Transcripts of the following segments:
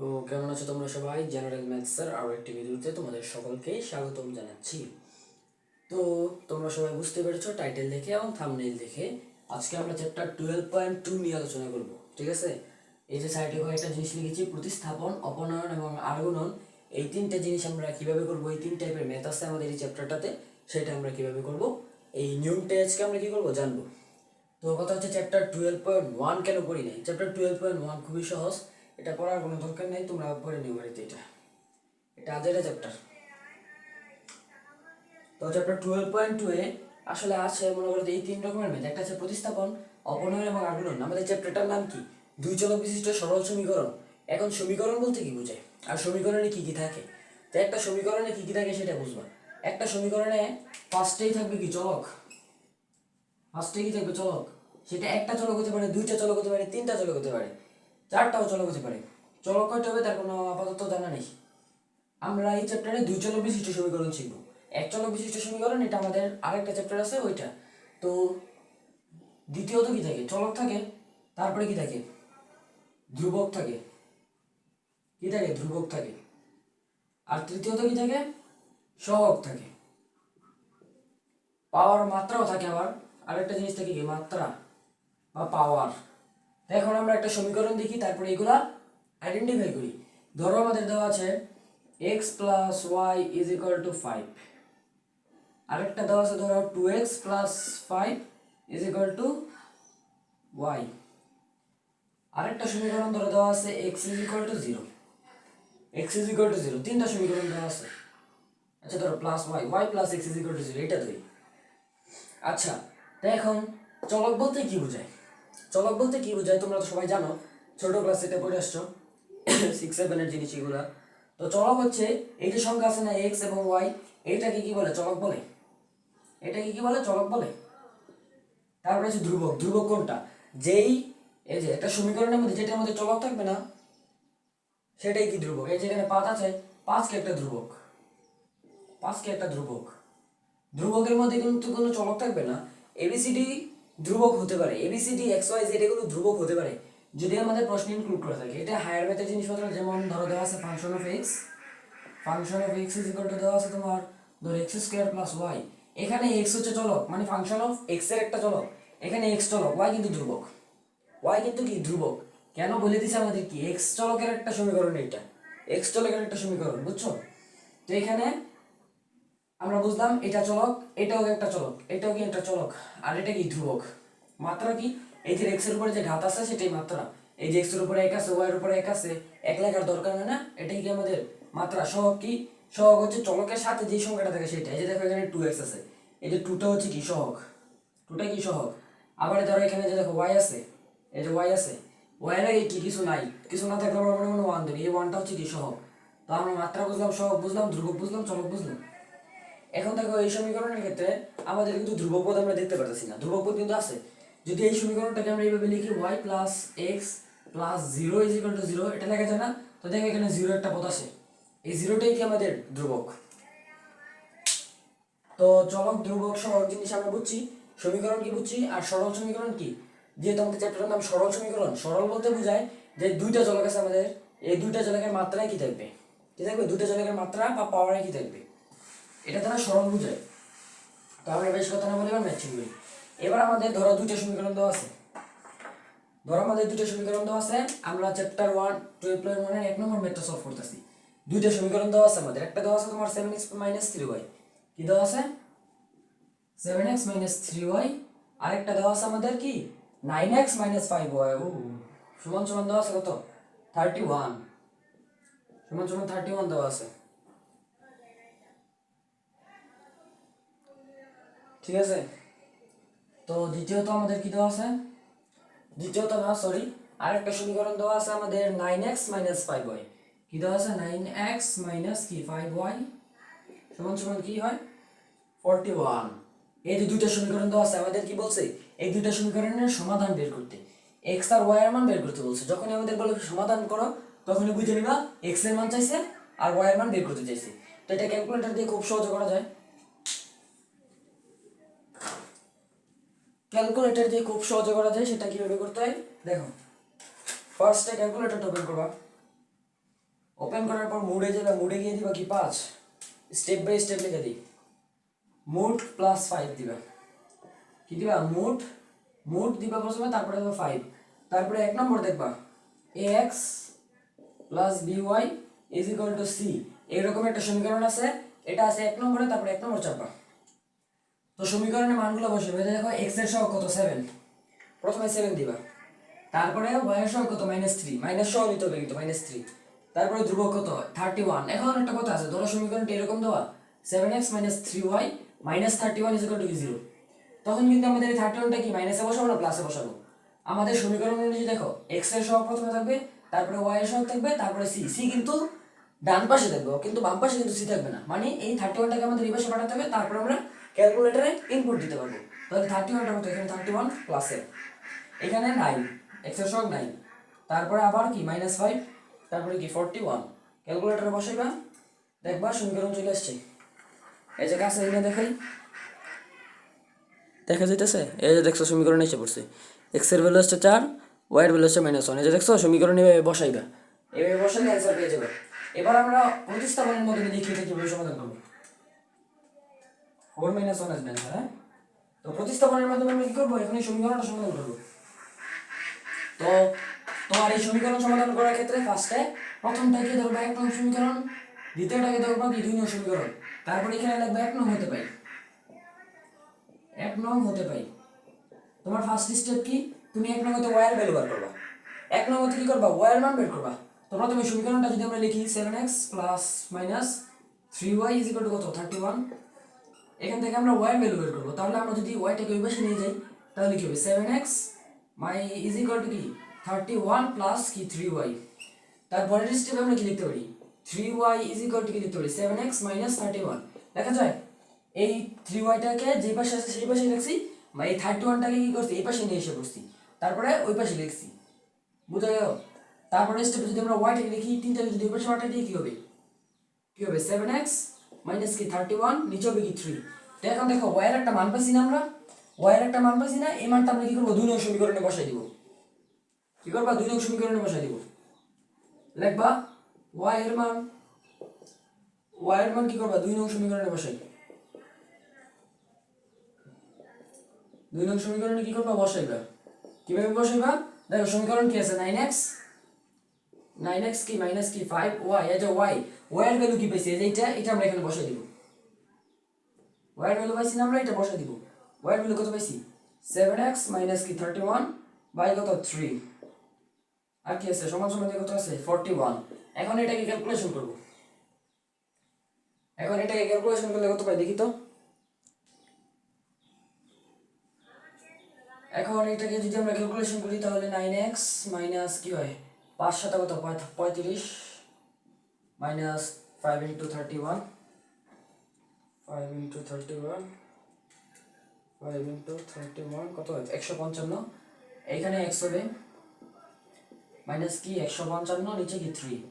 তো কেমন আছো তোমরা সবাই? জেনারেল ম্যাথসের আরও একটি ভিডিওতে তোমাদের সকলকে স্বাগতম জানাচ্ছি। তো তোমরা সবাই বুঝতে পেরেছ টাইটেল দেখে এবং থামনেইল দেখে আজকে আমরা চ্যাপ্টার টুয়েলভ পয়েন্ট টু নিয়ে আলোচনা করব, ঠিক আছে? এই যে সাইডে কয়েকটা জিনিস লিখেছি, প্রতিস্থাপন, অপনয়ন এবং আর্গুণন এই তিনটা জিনিস আমরা কীভাবে করব, এই তিন টাইপের ম্যাথ আছে আমাদের এই চ্যাপ্টারটাতে সেটা আমরা কীভাবে করব, এই নিয়মটা আজকে আমরা কি করব জানব। তো কথা হচ্ছে চ্যাপ্টার টুয়েলভ পয়েন্ট ওয়ান কেন করি নাই? চ্যাপ্টার টুয়েলভ পয়েন্ট ওয়ান খুবই সহজ। এটা পড়ার কোনো দরকার নেই, তোমরা পড়ে নিও বাড়িতে এটা। এটা আজ এটা চ্যাপ্টার তো চ্যাপ্টার টুয়েলভ পয়েন্ট টু এ আসলে আছে, মনে করো এই তিন রকমের ম্যাথ একটা হচ্ছে প্রতিস্থাপন, অপনয়ন এবং আগুনন আমাদের চ্যাপ্টারটার নাম কি? দুই চলক বিশিষ্ট সরল সমীকরণ। এখন সমীকরণ বলতে কি বোঝায়? আর সমীকরণে কি কি থাকে? তো একটা সমীকরণে কি কি থাকে সেটা বুঝবা। একটা সমীকরণে ফার্স্টেই থাকবে কি চলক? ফার্স্টে কি থাকবে চলক? সেটা একটা চলক হতে পারে, দুইটা চলক হতে পারে, তিনটা চলক হতে পারে। চারটাও চলক হতে পারে। চলক কয়টা হবে তার কোনো আপাতত জানা নেই। আমরা এই চ্যাপ্টারে দুই চলক বিশিষ্ট সমীকরণ শিখব। এক চলক বিশিষ্ট সমীকরণ, এটা আমাদের আরেকটা চ্যাপ্টার আছে, ওইটা। তো দ্বিতীয়ত কি থাকে? চলক থাকে, তারপরে কি থাকে? ধ্রুবক থাকে। কি থাকে? ধ্রুবক থাকে। আর তৃতীয়ত কি থাকে? সহক থাকে। পাওয়ার মাত্রাও থাকে আবার। আরেকটা জিনিস থাকে কি? মাত্রা বা পাওয়ার। এখন আমরা একটা সমীকরণ দেখি, তারপরে এগুলা আইডেন্টিফাই করি। ধরো আমাদের দেওয়া আছে x plus y is equal to five আরেকটা দেওয়া আছে ধরো two x plus five is equal to y আরেকটা সমীকরণ ধরো দেওয়া আছে x is equal to zero x is equal to zero তিনটা সমীকরণ দেওয়া আছে। আচ্ছা ধরো plus y y plus x is equal to zero এটা ধরি। আচ্ছা তো এখন চলক বলতে কি বোঝায়? চলক বলতে কি বোঝায় তোমরা তো সবাই জানো, ছোট ক্লাস এটা পড়ে আসছো সিক্স সেভেনের জিনিস এগুলা। তো চলক হচ্ছে, এই যে সংখ্যা আছে না এক্স এবং ওয়াই এইটাকে কি বলে? চলক বলে। এটাকে কি বলে? চলক বলে। তারপরে হচ্ছে ধ্রুবক। ধ্রুবক কোনটা? যেই, এই যে একটা সমীকরণের মধ্যে যেটার মধ্যে চলক থাকবে না, সেটাই কি ধ্রুবক? এই যেখানে পাঁচ আছে, পাঁচকে একটা ধ্রুবক। পাঁচকে একটা ধ্রুবক। ধ্রুবকের মধ্যে কিন্তু কোনো চলক থাকবে না। এবিসিডি ধ্রুবক হতে পারে এবিসিডি এক্স ওয়াই জেড এগুলো ধ্রুবক হতে পারে। যদি আমাদের প্রশ্ন ইনক্লুড করা থাকে, এটা হায়ার ম্যাথের জিনিসপত্র, যেমন ধরো দেওয়া আছে function of x function of x is equal to দেওয়া আছে তোমার, ধরো এক্স স্কোয়ার প্লাস ওয়াই এখানে এক্স হচ্ছে চলক মানে ফাংশন অফ এক্সের একটা চলক। এখানে এক্স চলক ওয়াই কিন্তু ধ্রুবক। ওয়াই কিন্তু কি? ধ্রুবক। কেন বলে দিছে আমাদের কি? এক্স চলকের একটা সমীকরণ এটা এক্স চলকের একটা সমীকরণ, বুঝছ? তো এখানে আমরা বুঝলাম এটা চলক, এটাও একটা চলক, এটাও কি একটা চলক, আর এটা কি ধ্রুবক? মাত্রা কি? এই যে এক্সের উপরে যে ঘাত আছে সেটাই মাত্রা। এই যে এক্সের উপরে এক আছে ওয়াই এর উপরে এক আছে, এক লেখার দরকার হয় না এটাই কি আমাদের মাত্রা? সহগ কি? সহগ হচ্ছে চলকের সাথে যে সংখ্যাটা থাকে সেটা এই যে দেখো এখানে টু এক্স আছে। এই যে টুটা হচ্ছে কি? সহগ। টুটা কি সহগ? আবার ধরো এখানে যে দেখো ওয়াই আছে, এই যে ওয়াই আছে ওয়াই আগে কি কিছু নাই, কিছু না থাকলে আমরা মনে মনে ওয়ান ধরি। এই ওয়ানটা হচ্ছে কি সহগ? তো আমরা মাত্রা বুঝলাম, সহগ বুঝলাম, ধ্রুবক বুঝলাম, চলক বুঝলাম। এখন দেখো এই সমীকরণের ক্ষেত্রে আমাদের কিন্তু ধ্রুবক পদ আমরা দেখতে পারতেছি না। ধ্রুবক পদ কিন্তু আছে। যদি এই সমীকরণটাকে আমরা এইভাবে লিখি y plus x plus zero is equal to zero এটা লেখা যায় না? তো দেখো এখানে জিরো একটা পদ আছে। এই জিরোটাই কি আমাদের ধ্রুবক? তো চলক ধ্রুবক সরল জিনিস আমরা বুঝছি। সমীকরণ কি বুঝছি? আর সরল সমীকরণ কি? যেহেতু আমাদের চ্যাপ্টারের নাম সরল সমীকরণ, সরল বলতে বোঝায় যে দুইটা চলক আছে আমাদের। এই দুইটা চলকের মাত্রায় কি থাকবে? কি থাকবে? দুইটা চলকের মাত্রা বা পাওয়ারে কি থাকবে? এটা দ্বারা সরল বোঝায়। তো আমরা বেশ কথা না বলে এবার ম্যাচিং করি এবার আমাদের ধরো দুইটা সমীকরণ দেওয়া আছে। ধরো আমাদের দুইটা সমীকরণ দেওয়া আছে, আমরা চ্যাপ্টার ওয়ান টুয়েলভ পয়েন্ট ওয়ানের এক নম্বর ম্যাথটা সলভ করতেছি। দুইটা সমীকরণ দেওয়া আছে আমাদের। একটা দেওয়া আছে তোমার seven x minus three y কি দেওয়া আছে? Seven x minus three y আরেকটা দেওয়া আছে আমাদের কি? Nine x minus five y ও, সমান সমান দেওয়া আছে কত? থার্টি ওয়ান সমান সমান থার্টি ওয়ান দেওয়া আছে। ঠিক আছে? তো দ্বিতীয়ত আমাদের কি দেওয়া আছে? দ্বিতীয়ত না সরি আরেকটা সমীকরণ দেওয়া আছে আমাদের nine x minus five y কি দেওয়া আছে? নাইন এক্স মাইনাস কি ফাইভ ওয়াই সমান সমান কি হয়? ফর্টি ওয়ান এই যে দুইটা সমীকরণ দেওয়া আছে, আমাদের কি বলছে? এই দুইটা সমীকরণের সমাধান বের করতে। এক্স আর ওয়াই এর মান বের করতে বলছে। যখনই আমাদের বলে সমাধান করো, তখনই বুঝে নিবা এক্সের মান চাইছে আর ওয়াই এর মান বের করতে চাইছে। তো এটা ক্যালকুলেটর দিয়ে খুব সহজে করা যায়। ক্যালকুলেটর দিয়ে খুব সহজে করা যায়, সেটা কীভাবে করতে হয়? দেখো ফার্স্টে ক্যালকুলেটরটা ওপেন করবা। ওপেন করার পর মুডে যাবে মুডে গিয়ে দিবা কি পাঁচ? স্টেপ বাই স্টেপ লিখে দিই। মুড প্লাস ফাইভ দিবা। কি দিবা? মুড মুড দিবা প্রথমে, তারপরে দেবা ফাইভ তারপরে এক নম্বর দেখবা a x plus b y is equal to c এইরকম একটা সমীকরণ আছে, এটা আছে এক নম্বরে, তারপরে এক নম্বর চাপবা। তো সমীকরণের মানগুলো বসে, বেঁধে দেখো এক্সের সহ কত? সেভেন প্রথমে সেভেন দিবা। তারপরে ওয়াই এর সহ কত? মাইনাস থ্রি মাইনাস সহ নিতে হবে কিন্তু মাইনাস থ্রি তারপরে ধ্রুবক কত থার্টি ওয়ান এখন একটা কথা আছে, ধরো সমীকরণটা এরকম দেওয়া seven x minus three y minus thirty one is equal to zero তখন কিন্তু আমাদের এই থার্টি ওয়ানটা কি মাইনাসে বসাবো না প্লাসে বসাবো? আমাদের সমীকরণ অনুযায়ী দেখো এক্সের সহগ প্রথমে থাকবে, তারপরে ওয়াই এর সহগ থাকবে, তারপরে সি সি কিন্তু ডান পাশে থাকবে, কিন্তু বাম পাশে কিন্তু সি থাকবে না। মানে এই থার্টি ওয়ানটাকে আমাদের এই পাশে পাঠাতে হবে, তারপরে আমরা ক্যালকুলেটারে ইনপুট দিতে পারব। তাহলে থার্টি ওয়ানটা মতো এখানে থার্টি ওয়ান প্লাসে এখানে নাইন এক্সের সহগ নাইন তারপরে আবার কি? মাইনাস ফাইভ তারপরে কি? ফোরটি ওয়ান ক্যালকুলেটারে বসাইবা। দেখবা সমীকরণ চলে আসছে। এই যে কাছে এখানে দেখাই। দেখা যাইতেছে? এই যে দেখছ সমীকরণ এসে পড়ছে। এক্সের ভ্যালু হচ্ছে চার ওয়াই এর ভ্যালু হচ্ছে মাইনাস ওয়ান এই যে দেখছ? সমীকরণ এভাবে বসাইবা। এভাবে বসালে অ্যান্সার পেয়ে যাবে। এবার আমরা প্রতিস্থাপনের মধ্যে লিখে কীভাবে সমাধান করব। ফোর মাইনাস ওয়ান আসবে অ্যান্সার হ্যাঁ? তো প্রতিস্থাপনের মাধ্যমে আমরা কি করব? এখন এই সমীকরণটা সমাধান করব। তো তোমার এই সমীকরণ সমাধান করার ক্ষেত্রে ফার্স্টে প্রথমটাকে ধরবা এক নং সমীকরণ, দ্বিতীয়টাকে ধরবা কি? দুই নং সমীকরণ। তারপরে এখানে লাগবে এক নং হতে পাই এক নং হতে পাই তোমার ফার্স্ট স্টেপ কি? তুমি এক নং হতে ওয়ার ভ্যালু বার করবা। এক নং হতে কি করবা? ওয়ার মান বের করবা। তো প্রথমে সমীকরণটা যদি আমরা লিখি seven x plus minus three y is to কত? থার্টি ওয়ান এখান থেকে আমরা ওয়াই ভ্যালু বের করব। তাহলে আমরা যদি ওয়াইটাকে ওই পাশে নিয়ে যাই, তাহলে কি হবে? Seven x my is equal to কি? থার্টি ওয়ান প্লাস কি? থ্রি ওয়াই তারপরের স্টেপে আমরা কি লিখতে পারি? Three y is equal to কি লিখতে পারি? Seven x minus thirty one দেখা যায়, এই থ্রি ওয়াইটাকে যে পাশে আছে, সেই পাশে লিখছি বা এই থার্টি ওয়ানটাকে কি করছি? এই পাশে নিয়ে এসে বসছি। তারপরে ওই পাশে লিখছি। বুঝা গেল? তারপরে স্টেপে যদি আমরা ওয়াইটাকে লিখি, তিনটাকে যদি ওই পাশে পাঠাই দিয়ে কি হবে? কি হবে? সেভেন এক্স মাইনাস কি থার্টি ওয়ান নিচে হবে থ্রি এখন দেখো ওয়াইয়ের একটা মান পাইছি না আমরা। ওয়াইয়ের একটা মান পাইছি না, এই মানটা আমরা কি করব? দুই নং সমীকরণে বসাই দিব। কি করবা? দুই নং সমীকরণে বসাই দিব। লিখবা ওয়াই এর মান ওয়াই এর মান কি করবা? দুই নং সমীকরণে বসাই। দুই নং সমীকরণে কি করবা? বসাইবা। কীভাবে বসাইবা? দেখো, সমীকরণ কি আছে? নাইন এক্স নাইন এক্স কি মাইনাস কি ফাইভ ওয়াই যে ওয়াই এর ভ্যালু কি পাইছি? এই যে এটা এটা আমরা এখানে বসাই দিব। ওয়াই এর ভ্যালু পাইছি না আমরা, এটা বসাই দিব। ওয়াই এর ভ্যালু কত পাইছি? সেভেন মাইনাস কি থার্টি ওয়ান বাই কত? থ্রি আর কি আছে? সমান সমান কত আছে? ফর্টি ওয়ান এখন এটাকে ক্যালকুলেশন করব। এখন এটাকে ক্যালকুলেশন করলে কত পাই? দেখি তো। এখন এটাকে যদি আমরা ক্যালকুলেশন করি, তাহলে নাইন এক্স মাইনাস কি হয়? পাঁচ সাথে কত পঁয়- পঁয়ত্রিশ minus five into thirty one five into thirty one five into thirty one কত একশো পঞ্চান্ন। এইখানে এক্স হবে মাইনাস কি? একশো পঞ্চান্ন, নিচে কি? থ্রি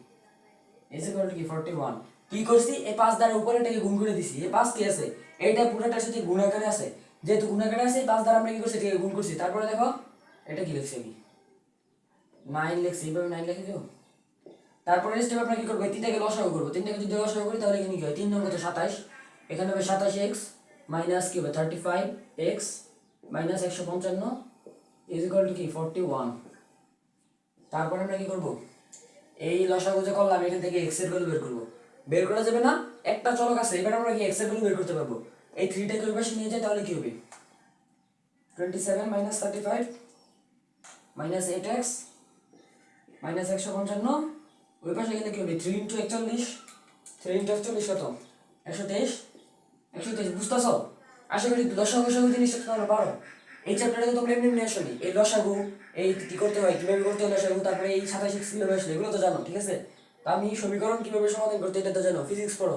এস ইকুয়াল কি? ফর্টি ওয়ান কি করছি? এই পাঁচ দ্বারা উপরে এটাকে গুণ করে দিছি। এই পাঁচ কি আছে? এইটা পুরোটার সাথে গুণ আকারে আছে। যেহেতু গুণ আকারে আছে, এই পাঁচ দ্বারা আমরা কি করছি? এটাকে গুণ করছি। তারপরে দেখো, এটা কি লিখছি আমি? নাইন লিখছি এইভাবে নাইন লিখে দিও তারপরে স্টেপ আমরা কি করব? তিনটাকে লসাগু করব। তিনটাকে যদি লসাগু করি, তাহলে এখানে কি হয়? তিন নম্বর তো সাতাশ। এখানে হবে সাতাশ এক্স মাইনাস কি হবে? থার্টি ফাইভ এক্স মাইনাস একশো পঞ্চান্ন ইজ ইকুয়াল টু কি? ফর্টি ওয়ান তারপরে আমরা কি করব? এই লসাগু যে করলাম, এখান থেকে এক্সের ভ্যালু বের করব। বের করা যাবে না? একটা চলক আছে, এবার আমরা কি এক্সের ভ্যালু বের করতে পারব? এই থ্রিটাকে ওই পাশে নিয়ে যাই, তাহলে কি হবে? Twenty seven minus thirty five minus eight x minus একশো পঞ্চান্ন, ওই পাশে গেলে কি হবে? থ্রি ইন্টু একচল্লিশ থ্রি ইন্টু একচল্লিশ কত? একশো তেইশ একশো তেইশ, বুঝতেছ? আশা করি লসাগু লসাগু জিনিসটা তোমরা পারো এই চ্যাপ্টারে তো তোমরা এমনি এমনি আসনি। এই লসাগু, এই কি করতে হয়, কীভাবে করতে হয় লসাগু, তারপরে এই সাতাশ এক্স আসলে, এগুলো তো জানো, ঠিক আছে? তা আমি সমীকরণ কীভাবে সমাধান করতে এটা তো জানো। ফিজিক্স পড়ো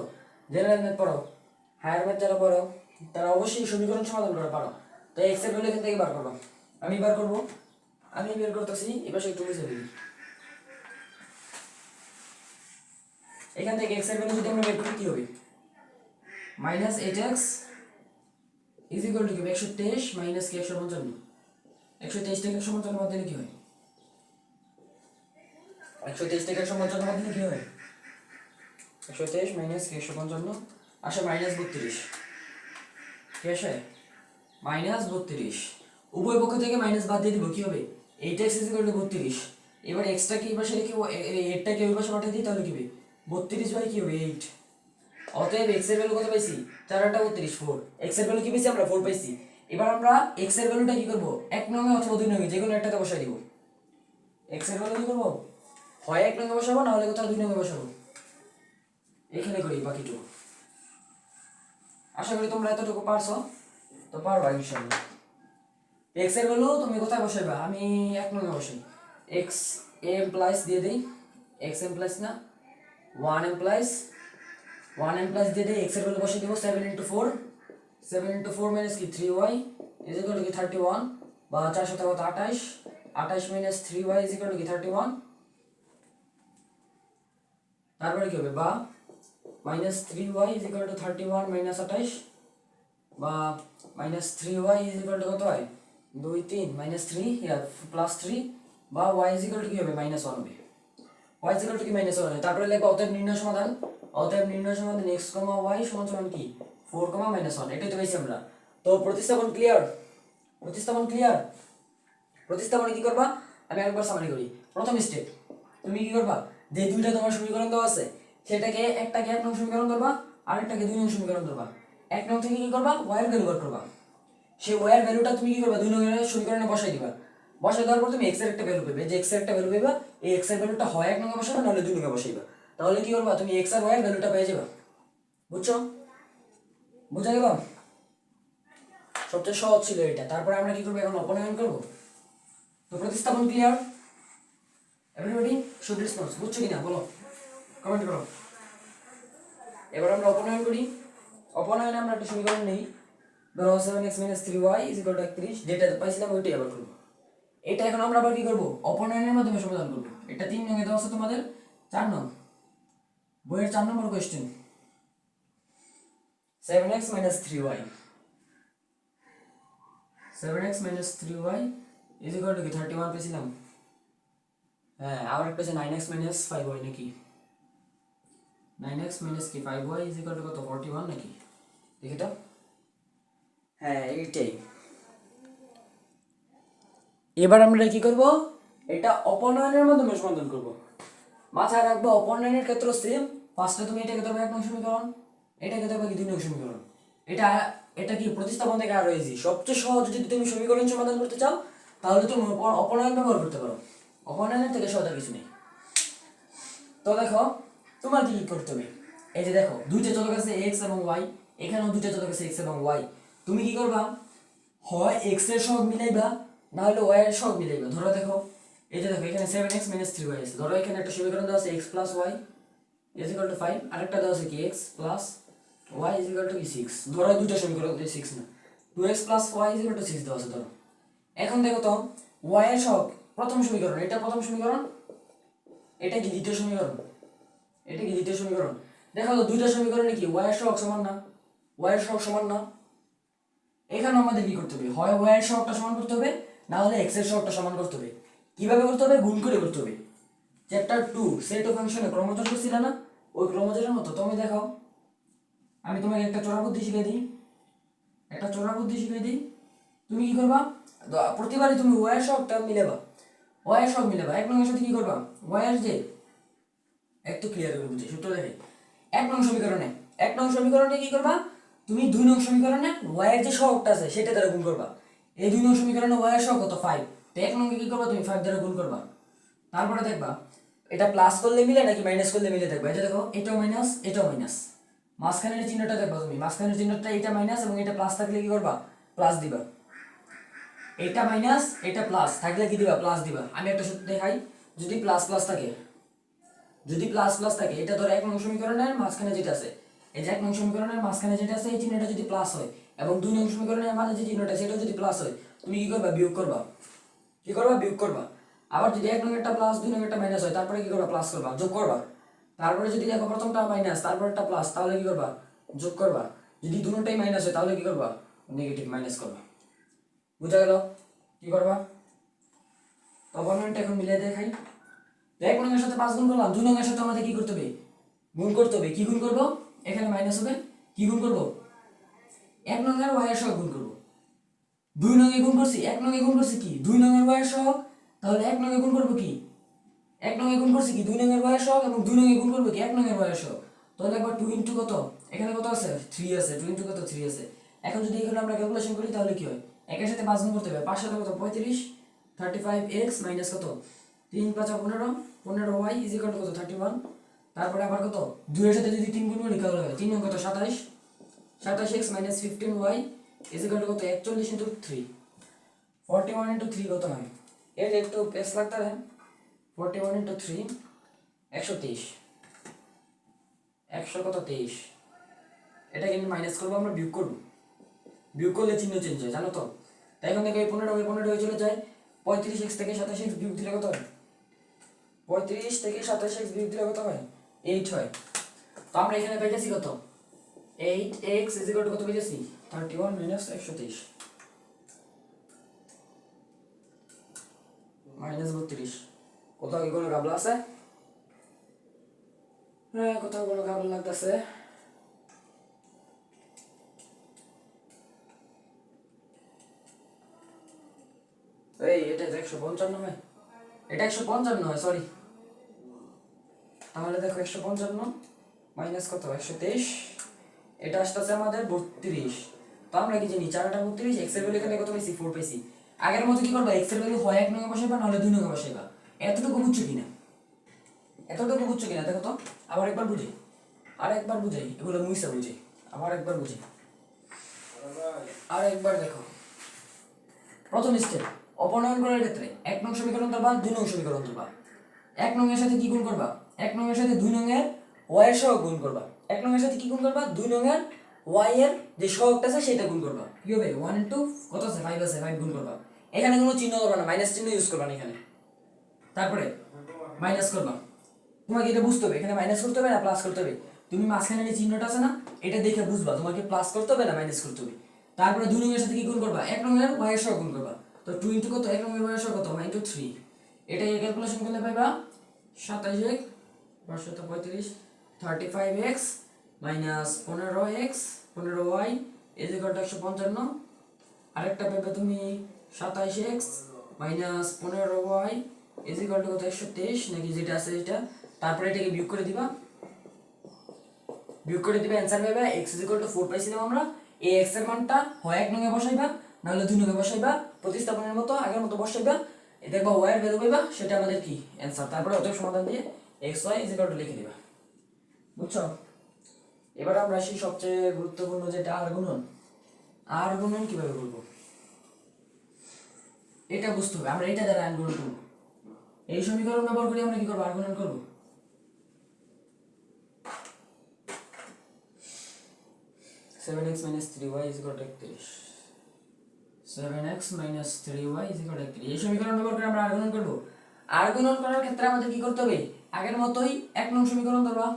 জেনারেল ম্যাথ পড়ো হায়ার ম্যাথ যারা পড়ো, তারা অবশ্যই সমীকরণ সমাধান করা পারো। তো এক্সের ভ্যালু এখান থেকে বার করব আমি বার করব, আমি বের করতেছি এবার একটু বুঝে দিবি। এখান থেকে এক্সের ভ্যালু যদি আমরা বের করি, কি হবে? Minus eight x is equal to কি একশো তেইশ মাইনাস কি একশো পঞ্চান্ন। একশো তেইশ থেকে একশো পঞ্চান্ন মধ্যে কি হয়? একশো তেইশ থেকে একশো পঞ্চান্ন মধ্যে কি হয়? একশো তেইশ মাইনাস কি একশো পঞ্চান্ন। আসে মাইনাস বত্রিশ। কি আসে? মাইনাস বত্রিশ। উভয় পক্ষ থেকে মাইনাস বাদ দিয়ে দিব, কি হবে? Eight x is equal to বত্রিশ। এবার এক্সটা কি পাশে রেখে এইটটাকে ওই পাশে পাঠিয়ে দিই, তাহলে কি হবে? বত্রিশ বাই কি এইট অতএব এক্সের ভ্যালু কত পাইছি? চার আটটা বত্রিশ ফোর এক্সের ভ্যালু কি পাইছি আমরা? ফোর পাইছি। এবার আমরা এক্সের ভ্যালুটা কি করব? এক নঙ্গে অথবা দুই নঙ্গে যে কোনো একটাতে বসাই দিব। এক্সের ভ্যালু কি করব? হয় এক নঙ্গে বসাবো, না হলে কোথাও দুই নঙ্গে বসাবো। এখানে করি বাকিটুকু। আশা করি তোমরা এতটুকু পারছ। তো পারবা ইনশাল্লাহ এক্সের ভ্যালু তুমি কোথায় বসাইবা? আমি এক নঙ্গে বসাই। এক্স এম প্লাস দিয়ে দিই। এক্স এম প্লাস না? One m plus one m plus দিয়ে দিই এক্স ভ্যালু বসিয়ে দিব seven into four seven into four minus কি থ্রি ওয়াই ইজ ইকুয়াল কি থার্টি ওয়ান বা চার শত কত আঠাশ আঠাশ minus three y is equal কি থার্টি ওয়ান তারপরে কি হবে? বা minus three y is equal to thirty one minus আঠাশ বা minus three y is equal to কত হয়? দুই, তিন মাইনাস থ্রি প্লাস থ্রি বা ওয়াই ইজ ইকুয়াল টু কি হবে? মাইনাস ওয়ান হবে। ইজ ইকুয়াল টু কি মাইনাস ওয়ান তারপরে লিখব অতএব নির্ণয় সমাধান। অতএব নির্ণয় সমাধান এক্স কমা ওয়াই সমান সমান কি? ফোর কমা মাইনাস ওয়ান এটাই তো পেয়েছি আমরা। তো প্রতিস্থাপন ক্লিয়ার প্রতিস্থাপন ক্লিয়ার প্রতিস্থাপনে কি করবা? আমি একবার সামারি করি। প্রথম স্টেপ তুমি কি করবা? যে দুইটা তোমার সমীকরণ দেওয়া আছে, সেটাকে একটাকে এক নং সমীকরণ ধরবা আরেকটাকে দুই নং সমীকরণ ধরবা এক নং থেকে কি করবা? ওয়াইয়ের ভ্যালু করবা। সেই ওয়াইয়ের ভ্যালুটা তুমি কি করবা? দুই নং সমীকরণে বসাই দিবা। বসাই দেওয়ার পর তুমি এক্সের একটা ভ্যালু পাবে। যে এক্সের একটা ভ্যালু পাবা এই এক্সের ভ্যালুটা হয় এক নঙ্গে বসাবে নাহলে দুই নঙ্গে বসাইবা। তাহলে কি করবা? তুমি এক্স আর ওয়াইয়ের ভ্যালুটা পেয়ে যাবা। বুঝছ? বুঝা গেল? সবচেয়ে সহজ ছিল এটা। তারপরে আমরা কি করব? এখন অপনয়ন করব। তো প্রতিস্থাপন ক্লিয়ার এভরিবডি শুড রেসপন্স বুঝছ কিনা? বলো। কমেন্ট করো। এবার আমরা অপনয়ন করি। অপনয়নে আমরা একটা সমীকরণ নেই। ধরো seven x minus three y is equal to একত্রিশ। যেটা পাইছিলাম ওইটাই আবার করব। এটা এখন আমরা আবার কি করব? অপনয়নের মাধ্যমে সমাধান করব। এটা তিন নঙ্গে দেওয়া আছে তোমাদের চার নং। বইয়ের চার নম্বর question seven x minus three y seven x minus three y is equal to কি? থার্টি ওয়ান পেয়েছিলাম। হ্যাঁ আবার একটা আছে nine x minus five y নাকি? নাইন এক্স মাইনাস কি? Five y is equal to কত? ফর্টি ওয়ান নাকি? দেখি তো হ্যাঁ এইটাই। এবার আমরা কি করব? এটা অপনয়নের মাধ্যমে সমাধান করব। মাথায় রাখব অপনয়নের ক্ষেত্র সেম ফার্স্টে তুমি এটাকে ধরবে এক নং সমীকরণ, এটাকে ধরবে কি দুই নং সমীকরণ। এটা এটা কি প্রতিস্থাপন থেকে আরও ইজি সবচেয়ে সহজ যদি তুমি সমীকরণ সমাধান করতে চাও, তাহলে তুমি অপ- অপনয়ন ব্যবহার করতে পারো। অপনয়নের থেকে সহজ কিছু নেই। তো দেখো, তোমার কি করতে হবে? এই যে দেখো, দুইটা চলে গেছে এক্স এবং ওয়াই এখানেও দুইটা চলে গেছে এক্স এবং ওয়াই তুমি কি করবা? হয় এক্সের সহগ মিলাইবা না হলে ওয়াই এর সহগ মিলাইবা। ধরো দেখো, এই যে দেখো, এখানে seven x minus three y আছে। ধরো এখানে একটা সমীকরণ দেওয়া আছে x plus y is equal to five আরেকটা দেওয়া আছে কি x plus y is equal to কি সিক্স ধরো দুইটা সমীকরণ সিক্স না। Two x plus y is equal to six দেওয়া আছে, ধরো। এখন দেখো তো ওয়াই এর সহগ প্রথম সমীকরণ, এটা প্রথম সমীকরণ, এটা কি দ্বিতীয় সমীকরণ? এটা কি দ্বিতীয় সমীকরণ? দেখো তো, দুইটা সমীকরণে কি ওয়াই এর সহগ সমান না? ওয়াই এর সহগ সমান না? এখানে আমাদের কি করতে হবে? হয় ওয়াই এর সহগটা সমান করতে হবে না হলে এক্সের সহগটা সমান করতে হবে। কীভাবে করতে হবে? গুণ করে করতে হবে। চ্যাপ্টার টু সেট অফ ফাংশনে ক্রমজোর করছিল না? ওই ক্রমজোরের মতো তুমি দেখো আমি তোমাকে একটা চোরা বুদ্ধি শিখিয়ে দিই। একটা চোরা বুদ্ধি শিখিয়ে দিই। তুমি কি করবা? প্রতিবারই তুমি এর সহগটা মিলেবা। এর সহগ মিলেবা। এক নম্বরের সাথে কি করবা? ওয়াই এর যে তো ক্লিয়ার করে বুঝি সূত্র দেখে। এক নং সমীকরণে। এক নং সমীকরণে কি করবা? তুমি দুই নং সমীকরণে এর যে সহগটা আছে, সেটা দ্বারা গুণ করবা। এই দুই নং সমীকরণে এর সহগ কত ফাইভ তো এক নঙ্গে কি করবা? তুমি ফাইভ দ্বারা গুণ করবা। তারপরে দেখবা, এটা প্লাস করলে মিলে নাকি মাইনাস করলে মিলে দেখবা? এটা দেখো, এটাও মাইনাস এটাও মাইনাস মাঝখানের চিহ্নটা দেখবা তুমি। মাঝখানের চিহ্নটা এটা মাইনাস এবং এটা প্লাস থাকলে কি করবা? প্লাস দিবা। এটা মাইনাস এটা প্লাস থাকলে কি দিবা? প্লাস দিবা। আমি একটা সূত্র দেখাই, যদি প্লাস প্লাস থাকে, যদি প্লাস প্লাস থাকে, এটা ধরো এক নং সমীকরণের মাঝখানে যেটা আছে, এই যে এক নং সমীকরণের মাঝখানে যেটা আছে, এই চিহ্নটা যদি প্লাস হয় এবং দুই নং সমীকরণের মাঝে যে চিহ্নটা, সেটাও যদি প্লাস হয়, তুমি কি করবা? বিয়োগ করবা। কি করবা? বিয়োগ করবা। আবার যদি এক নং একটা প্লাস দুই নং একটা মাইনাস হয়, তারপরে কি করবা? প্লাস করবা। যোগ করবা। তারপরে যদি দেখো প্রথমটা মাইনাস তারপরটা প্লাস তাহলে কি করবা? যোগ করবা। যদি দুটোটাই মাইনাস হয়, তাহলে কি করবা? নেগেটিভ মাইনাস করবা। বুঝা গেল? কি করবা? অপনয়নটা এখন মিলিয়ে দেখাই। এক নঙের সাথে পাঁচ গুণ করলাম, দুই নঙের সাথে আমাদের কি করতে হবে? গুণ করতে হবে। কি গুণ করব? এখানে মাইনাস হবে। কি গুণ করব? এক নং আর ওয়াই এর সহগ গুণ করব। দুই নং এ গুণ করছি, এক নং এ গুণ করছি কি? দুই নং এর ওয়াই এর সহগ তাহলে এক নং এ গুণ করব কি? এক নং এ গুণ করছি কি? দুই নং এর ওয়াই এর সহগ এবং দুই নং এ গুণ করব কি? এক নং এর ওয়াই এর সহগ তাহলে একবার টু ইন্টু কত? এখানে কত আছে? থ্রি আছে। টু ইন্টু কত? থ্রি আছে। এখন যদি এখানে আমরা ক্যালকুলেশন করি, তাহলে কি হয়? একের সাথে পাঁচ গুণ করতে হবে। পাঁচ সাথে কত? পঁয়ত্রিশ। থার্টি ফাইভ এক্স মাইনাস কত? তিন পাঁচা পনেরো। পনেরো ওয়াই ইজ ইকাল কত? থার্টি ওয়ান তারপরে আবার কত? দুইয়ের সাথে যদি তিন গুণ করি, তাহলে হয় তিন কত? সাতাইশ। সাতাইশ x minus fifteen y is equal কত? একচল্লিশ into three forty one into three কত হয়? এর একটু পেস লাগতে হয় ফর্টি ওয়ান ইন্টু থ্রি একশো তেইশ। একশো কত তেইশ? এটা কিন্তু মাইনাস করব, আমরা বিয়োগ করব। বিয়োগ করলে চিহ্ন চেঞ্জ হয়, জানো তো? তাই এখান থেকে পনেরো হয়ে পনেরো হয়ে চলে যায়। পঁয়ত্রিশ এক্স থেকে সাতাশ এক্স বিয়োগ দিলে কত হয়? পঁয়ত্রিশ থেকে সাতাশ এক্স বিয়োগ দিলে কত হয়? এইট হয়। তো আমরা এখানে পেয়েছি কত? এইট এক্স ইজ কত পেয়েছি থার্টি ওয়ান মাইনাস একশো তেইশ মাইনাস বত্রিশ। কোথাও কি কোনো গাবলা আছে? হ্যাঁ কোথাও কোনো গাবলা লাগতেছে। এই, এটা একশো পঞ্চান্ন এটা একশো পঞ্চান্ন হয় সরি তাহলে দেখো, একশো পঞ্চান্ন মাইনাস কত? একশো তেইশ। এটা আসতেছে আমাদের বত্রিশ। তো আমরা কি জানি, চারটা বত্রিশ এক্স ভ্যালু এখানে কত পাইছি? ফোর পাইছি। আগের মতো কি করবা? ভ্যালু হয় এক দুই এতটুকু বুঝছ কিনা? এতটুকু বুঝছ কিনা? দেখো তো, আবার একবার বুঝি। আর একবার বুঝাই এগুলো মুইসা বুঝি। আবার একবার বুঝি। আর একবার দেখো। প্রথম স্টেপ অপনয়ন করার ক্ষেত্রে এক নং সমীকরণ ধরবা, দুই নং সমীকরণ ধরবা। এক নং এর সাথে কি গুণ করবা? এক নং এর সাথে দুই নং এর সহগ গুণ করবা। এক নং এর সাথে কি গুণ করবা? দুই নং এর ওয়াই এর যে সহগটা আছে সেটা গুণ করবা। কি হবে? ওয়ান ইন্টু কত আছে? ফাইভ আছে ফাইভ গুণ করবা। এখানে কোনো চিহ্ন করবা না মাইনাস চিহ্ন ইউজ করবা না এখানে। তারপরে মাইনাস করবা। তোমাকে এটা বুঝতে হবে, এখানে মাইনাস করতে হবে না প্লাস করতে হবে? তুমি মাঝখানে যে চিহ্নটা আছে না, এটা দেখে বুঝবা, তোমাকে প্লাস করতে হবে না মাইনাস করতে হবে? তারপরে দুই নঙের সাথে কি গুণ করবা? এক নঙের ওয়াই এর সহ গুণ করবা। তো টু ইন্টু কত? এক নঙের ওয়াই এর সহ কত? ইন্টু থ্রি এটা ক্যালকুলেশন করলে পাইবা সাতাইশ এক পাঁচশত পঁয়ত্রিশ। থার্টি ফাইভ এক্স মাইনাস পনেরো এক্স পনেরো আরেকটা পাইবে তুমি নাকি যেটা আছে তারপরে এটাকে বিয়োগ করে দিবা। বিয়োগ করে পাবে x is equal to four পাইছিলাম আমরা। এই এক্সের মানটা হয় এক নঙ্গে বসাইবা, নাহলে দুই নঙ্গে বসাইবা, প্রতিস্থাপনের মতো আগের মতো বসাইবা। দেখবা ওয়াই এর ভ্যালু পাইবা, সেটা আমাদের কি? অ্যান্সার তারপরে অতএব সমাধান দিয়ে x y is equal to লিখে দিবা। বুঝছ? এবার আমরা আসি সবচেয়ে গুরুত্বপূর্ণ যেটা আর গুণন আর গুণন কীভাবে করব? এটা বুঝতে হবে, আমরা এটা দ্বারা আর গুণন এই সমীকরণ ব্যবহার করে আমরা কি করব? আর গুণন করব seven x minus three y is equal একত্রিশ। Seven x minus three y is equal একত্রিশ। এই সমীকরণ ব্যবহার করে আমরা আর গুণন করব। আর গুণন করার ক্ষেত্রে আমাদের কি করতে হবে? আগের মতোই এক নং সমীকরণ ধরবা।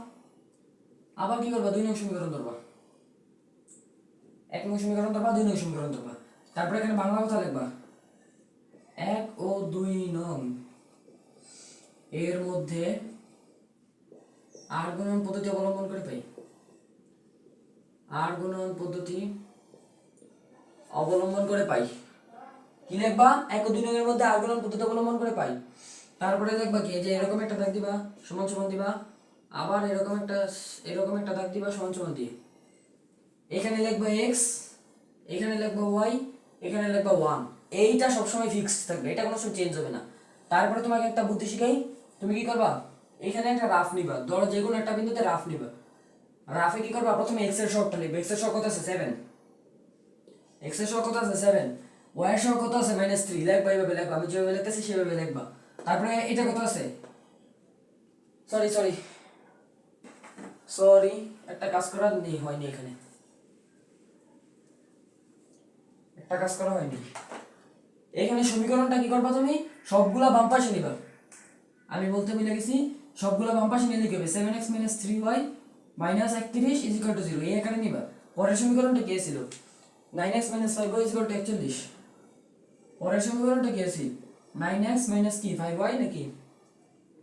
আবার কি করবা? দুই নং সমীকরণ ধরবা। এক নং সমীকরণ ধরবা, দুই নং সমীকরণ ধরবা। তারপরে এখানে বাংলা কথা লিখবা। এক ও দুই নং। এর মধ্যে আর গুণন পদ্ধতি অবলম্বন করে পাই। আর গুণন পদ্ধতি অবলম্বন করে পাই। কি লিখবা? এক ও দুই নঙের মধ্যে আর গুণন পদ্ধতি অবলম্বন করে পাই। তারপরে দেখবা কি? যে এরকম একটা দাগ দিবা, সমান সমান দিবা। আবার এরকম একটা এরকম একটা দাগ দিবা সমান দিয়ে। এখানে লিখবা এক্স এখানে লিখবা ওয়াই এখানে লিখবা ওয়ান এইটা সবসময় ফিক্সড থাকবে, এটা কোনো সময় চেঞ্জ হবে না। তারপরে তোমাকে একটা বুদ্ধি শিখাই, তুমি কি করবা? এখানে একটা রাফ নিবা। ধরো যে কোনো একটা বিন্দুতে রাফ নিবা। রাফে কি করবা? প্রথমে এক্সের শর্টটা লিখবে। এক্সের শর্ট কত আছে? সেভেন এক্সের শর্ট কত আছে? সেভেন ওয়াই এর শর্ট কত আছে? মাইনাস থ্রি লিখবা, এইভাবে লিখবা। আমি যেভাবে লিখতেছি, সেভাবে লিখবা। তারপরে এটা কত আছে? সরি সরি সরি একটা কাজ করা নেই, হয়নি এখানে। একটা কাজ করা হয়নি। এখানে সমীকরণটা কি করবা তুমি? সবগুলা বাম পাশে নিবা। আমি বলতে ভুলে গেছি, সবগুলা বাম পাশে নিয়ে লিখবে seven x minus three y minus একত্রিশ ইজ ইকাল টু জিরো এই এখানে নিবা। পরের সমীকরণটা কি ছিল nine x minus five y is equal to একচল্লিশ। পরের সমীকরণটা কি আছে নাইন এক্স মাইনাস কি ফাইভ ওয়াই নাকি?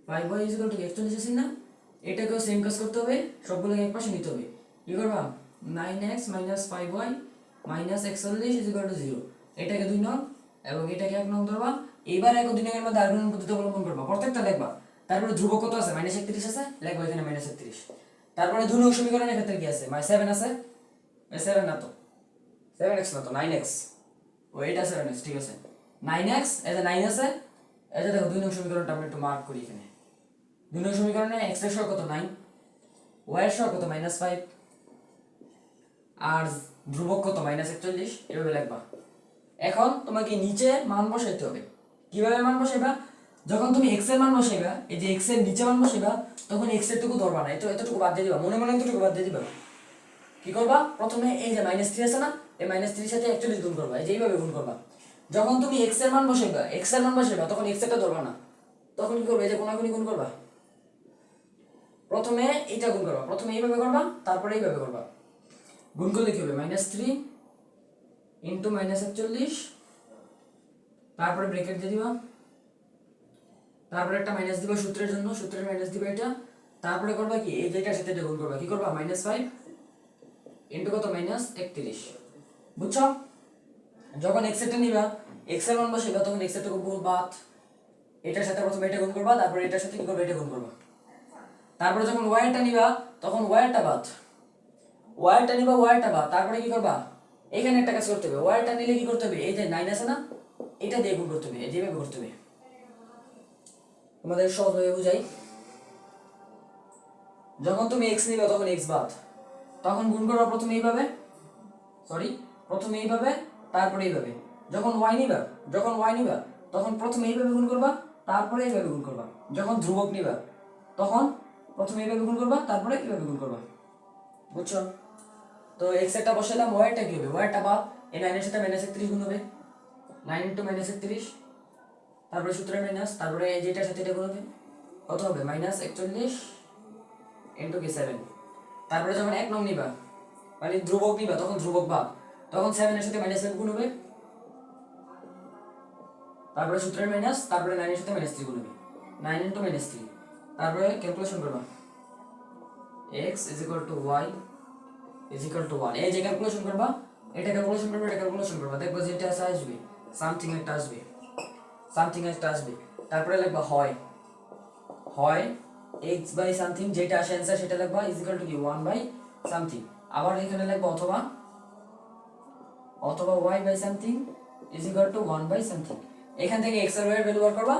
Five y is equal to একচল্লিশ আছে না? এটাকেও সেম কাজ করতে হবে, সবগুলোকে এক পাশে নিতে হবে। কি করবা? Nine x minus five y minus একচল্লিশ ইজ ইকুয়াল টু জিরো এটাকে দুই নং এবং এটাকে এক নং ধরবা। এইবার এক দুই নঙের মধ্যে আর্গুমেন্ট পদ্ধতি অবলম্বন করবা। প্রত্যেকটা লিখবা। তারপরে ধ্রুবক কত আছে? মাইনাস একত্রিশ আছে? লিখবা এখানে মাইনাস একত্রিশ। তারপরে দুই নং সমীকরণের ক্ষেত্রে কি আছে? মাই সেভেন আছে? সেভেন না তো। সেভেন এক্স না তো নাইন এক্স ও, এটা সেভেন এক্স ঠিক আছে। নাইন এক্স যে নাইন আছে যে দেখো দুই নং সমীকরণটা আমরা একটু মার্ক করি এখানে। দুই নং সমীকরণে এক্সের সহ কত? নাইন ওয়াই এর সহ কত? মাইনাস ফাইভ আর ধ্রুবক কত? মাইনাস একচল্লিশ। এভাবে লিখবা। এখন তোমাকে নিচে মান বসাইতে হবে। কীভাবে মান বসাইবা? যখন তুমি এক্সের মান বসাইবা, এই যে এক্সের নিচে মান বসাইবা, তখন এক্সের টুকু ধরবা না। এটা এতটুকু বাদ দিয়ে দিবা। মনে মনে এতটুকু বাদ দিয়ে দিবা। কি করবা? প্রথমে এই যে মাইনাস থ্রি আছে না, এই মাইনাস থ্রির সাথে একচল্লিশ গুণ করবা। এই যে এইভাবে গুণ করবা। যখন তুমি এক্সের মান বসাইবা এক্সের মান বসাইবা, তখন এক্স এরটা ধরবা না। তখন কি করবে? এই যে কোনাকুনি গুণ করবা। প্রথমে এটা গুণ করবা। প্রথমে এইভাবে করবা, তারপরে এইভাবে করবা। গুণ করলে কি হবে? মাইনাস থ্রি ইন্টু মাইনাস একচল্লিশ, তারপরে ব্রেকেট দিয়ে দিবা। তারপরে একটা মাইনাস দিবা সূত্রের জন্য, সূত্রের মাইনাস দিবা এটা। তারপরে করবা কি? এই যেটার সাথে এটা গুণ করবা। কি করবা? মাইনাস ফাইভ ইন্টু কত? মাইনাস একত্রিশ। বুঝছ? যখন এক্স এরটা নিবা এক্সের মান বসাইবা, তখন এক্স এরটা গুণ বাদ। এটার সাথে প্রথমে এটা গুণ করবা, তারপরে এটার সাথে কি করবা? এটা গুণ করবা। তারপরে যখন ওয়ারটা নিবা, তখন ওয়ারটা বাদ। ওয়ারটা নিবা ওয়ারটা বাদ। তারপরে কি করবা? এখানে একটা কাজ করতে হবে। ওয়ারটা নিলে কি করতে হবে? এই যে নাইন আছে না, এটা দিয়ে গুণ করতে হবে। এই যেভাবে করতে হবে। তোমাদের সহজভাবে বুঝাই। যখন তুমি এক্স নিবে, তখন এক্স বাদ। তখন গুণ করবা প্রথমে এইভাবে। সরি প্রথমে এইভাবে, তারপরে এইভাবে। যখন ওয়াই নিবা, যখন ওয়াই নিবা, তখন প্রথমে এইভাবে গুণ করবা, তারপরে এইভাবে গুণ করবা। যখন ধ্রুবক নিবা, তখন প্রথমে এভাবে গুণ করবা, তারপরে এভাবে গুণ করবা। বুঝছ? তো এক্স একটা বসালাম ওয়াইটা কি হবে? ওয়াইটা বাদ, এই নাইনের সাথে মাইনাস একত্রিশ গুণ হবে। নাইন ইন্টু মাইনাস একত্রিশ, তারপরে সূত্রে মাইনাস তারপরে যেটার সাথে এটা গুণ হবে, কত হবে? মাইনাস একচল্লিশ ইন্টু কি? সেভেন তারপরে যখন এক নং নিবা মানে ধ্রুবক নিবা, তখন ধ্রুবক বাদ। তখন সেভেনের সাথে মাইনাস সেভেন গুণ হবে। তারপরে সূত্রের মাইনাস তারপরে নাইনের সাথে মাইনাস থ্রি গুণ হবে। নাইন ইন্টু মাইনাস থ্রি তারপরে ক্যালকুলেশন করবা। X is equal to y is equal to one এই যে ক্যালকুলেশন করবা, এটা ক্যালকুলেশন করবা, এটা ক্যালকুলেশন করবা। দেখবা যেটা আছে আসবে সামথিং একটা আসবে সামথিং একটা আসবে। তারপরে লিখবা হয়। হয় এক্স বাই সামথিং যেটা আসে অ্যান্সার সেটা লিখবা ইজ ইকুয়াল টু কি? ওয়ান বাই সামথিং আবার এখানে লিখবা অথবা অথবা y by something is equal to one by something এখান থেকে ওয়াই এর ভ্যালু বার করবা,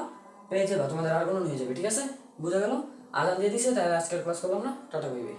পেয়ে যাবা, তোমাদের আর কোনো হয়ে যাবে, ঠিক আছে? বুঝা গেল? আজান দিয়ে দিছে তাই আজকের ক্লাস করলাম না। Tata bye bye